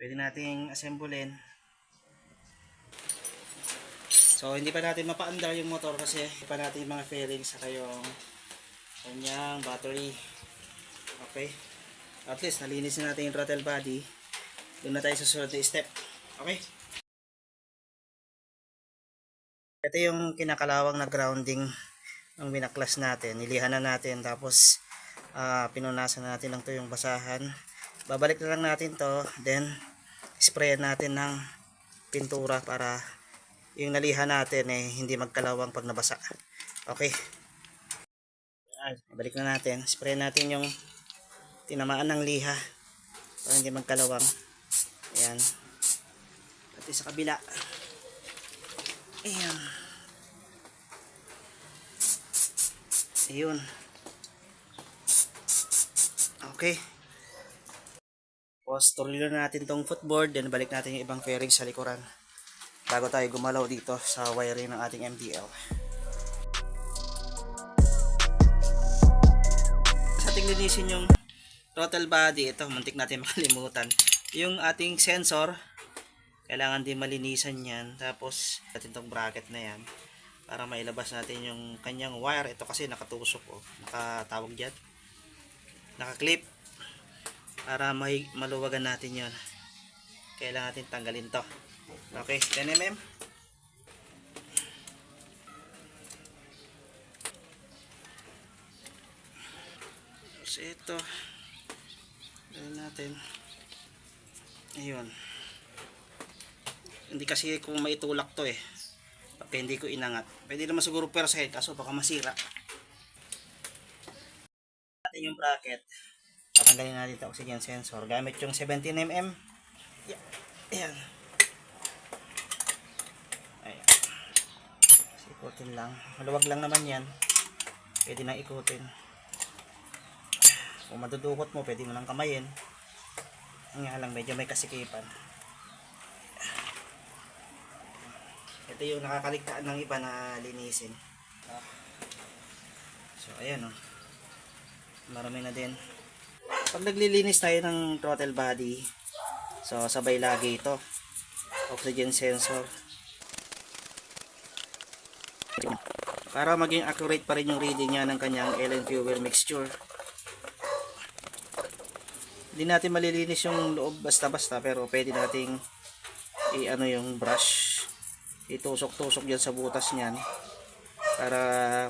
Pwede nating assemblein. So, hindi pa natin mapaandar yung motor kasi hindi pa natin yung mga fairings saka yung kanyang battery. Okay. At least, nalinis na natin yung throttle body. Doon na tayo sa susunod step. Okay. Ito yung kinakalawang na grounding ng binaklas natin. Nilihan na natin tapos ah, pinunasan na natin lang to yung basahan. Babalik na lang natin to. Then, sprayan natin ng pintura para yung nalihan natin eh hindi magkalawang pag nabasa. Okay. Ayan, balik na natin. Spray natin yung tinamaan ng liha para hindi magkalawang. Ayan. Pati sa kabila. Ayan. Ayun. Okay. Tapos, turilo na natin tong footboard. Then, balik natin yung ibang fairing sa likuran. Bago tayo gumalaw dito sa wiring ng ating MDL. Sa ating linisin yung throttle body, ito, muntik natin makalimutan. Yung ating sensor, kailangan din malinisan yan. Tapos, natin tong bracket na yan para mailabas natin yung kanyang wire. Ito kasi nakatusok, oh. nakatawag dyan. Nakaklip. Para may maluwagan natin yon Kailangan natin tanggalin to. Okay, 10 mm. Tapos ito. Gawin natin. Ayun. Hindi kasi kung maitulak to eh. Pagka hindi ko inangat. Pwede naman siguro pero sa head kaso baka masira. Natin yung bracket. Tatanggalin natin ito oxygen sensor. Gamit yung 17mm. Yeah. Ayan. Ayan. Ikutin lang. Maluwag lang naman yan. Pwede nang ikutin. Kung madudukot mo, pwede mo nang kamayin. Nga lang, medyo may kasikipan. Ito yung nakakaligtaan ng iba na linisin. So, ayan o. Oh. Marami na din. Pag naglilinis tayo ng throttle body, so sabay lagi ito. Oxygen sensor. Para maging accurate pa rin yung reading niya ng kanyang LN fuel mixture. Hindi natin malilinis yung loob basta-basta pero pwede nating i-ano yung brush. Itusok-tusok diyan sa butas niyan para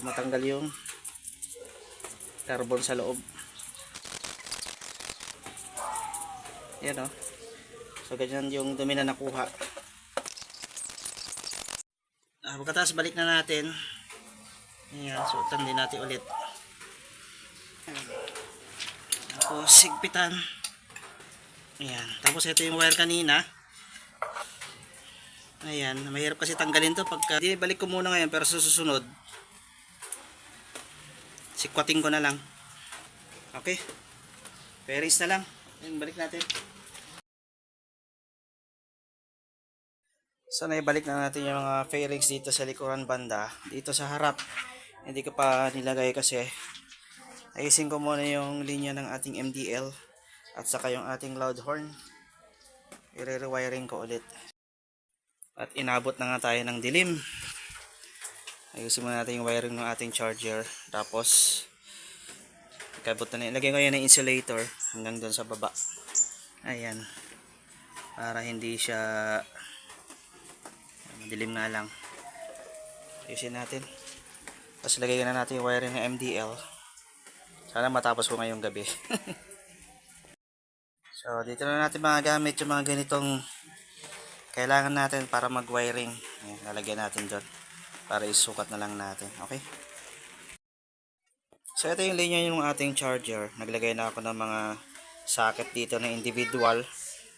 matanggal yung carbon sa loob. Yan o. So, ganyan yung dumi na nakuha. Ah, pagkatapos balik na natin. Ayan, suotan din natin ulit. Tapos, sigpitan. Ayan. Tapos, ito yung wire kanina. Ayan. Mahirap kasi tanggalin to pagka... Hindi, balik ko muna ngayon pero susunod, sikwating ko na lang. Okay? Pairings na lang. Ayan, balik natin. So, naibalik na natin yung mga fairings dito sa likuran banda. Dito sa harap, hindi ko pa nilagay kasi ayusin ko muna yung linya ng ating MDL at saka yung ating loud horn. I-rewiring ko ulit. At inabot na nga tayo ng dilim. Ayusin muna natin yung wiring ng ating charger. Tapos, kabot na ilagay ko yan ng insulator hanggang doon sa baba. Ayan. Para hindi siya madilim nga lang. Ayusin natin. Tapos lagay na natin yung wiring ng MDL. Sana matapos ko ngayong gabi. so, dito na natin mga gamit yung mga ganitong kailangan natin para mag-wiring. Lalagyan natin doon. Para isukat na lang natin. Okay? So, ito yung linya yung ating charger. Naglagay na ako ng mga socket dito na individual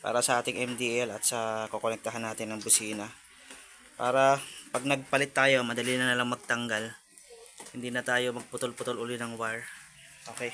para sa ating MDL at sa kukonektahan natin ng busina. Para pag nagpalit tayo, madali na lang magtanggal. Hindi na tayo magputol-putol uli ng wire. Okay.